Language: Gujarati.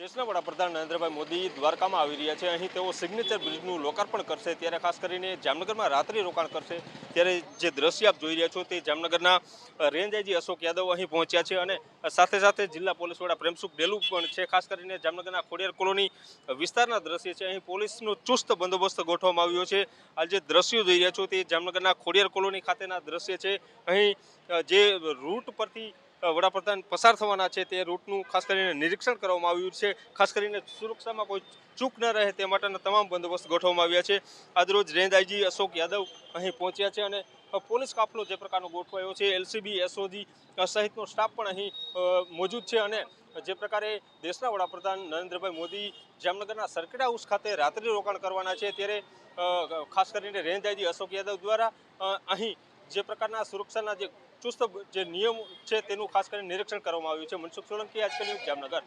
દેશના વડાપ્રધાન નરેન્દ્રભાઈ મોદી દ્વારકામાં આવી રહ્યા છે. અહીં તેઓ સિગ્નેચર બ્રિજનું લોકાર્પણ કરશે. ત્યારે ખાસ કરીને જામનગરમાં રાત્રિ રોકાણ કરશે. ત્યારે જે દ્રશ્ય આપ જોઈ રહ્યા છો તે જામનગરના રેન્જ આઈજી અશોક યાદવ અહીં પહોંચ્યા છે અને સાથે સાથે જિલ્લા પોલીસ વડા પ્રેમસુખ ડેલુ પણ છે. ખાસ કરીને જામનગરના ખોડિયાર કોલોની વિસ્તારના દ્રશ્ય છે. અહીં પોલીસનો ચુસ્ત બંદોબસ્ત ગોઠવવામાં આવ્યો છે. આ જે દ્રશ્યો જોઈ રહ્યા છો તે જામનગરના ખોડિયાર કોલોની ખાતેના દ્રશ્ય છે. અહીં જે રૂટ પરથી વડાપ્રધાન પસાર થવાના છે, તે રૂટનું ખાસ કરીને નિરીક્ષણ કરવામાં આવ્યું છે. ખાસ કરીને સુરક્ષામાં કોઈ ચૂક ન રહે તે માટેના તમામ બંદોબસ્ત ગોઠવવામાં આવ્યા છે. આજરોજ રેન્જ આઈજી અશોક યાદવ અહીં પહોંચ્યા છે અને પોલીસ કાફલો જે પ્રકારનો ગોઠવાયો છે, એલસીબી, એસઓજી સહિતનો સ્ટાફ પણ અહીં મોજૂદ છે અને જે પ્રકારે દેશના વડાપ્રધાન નરેન્દ્રભાઈ મોદી જામનગરના સર્કિટ હાઉસ ખાતે રાત્રિ રોકાણ કરવાના છે. ત્યારે ખાસ કરીને રેન્જ આઈજી અશોક યાદવ દ્વારા અહીં જે પ્રકારના સુરક્ષાના જે ચુસ્ત જે નિયમો છે તેનું ખાસ કરીને નિરીક્ષણ કરવામાં આવ્યું છે. મનસુખ સોલંકી આજકાલ જામનગર.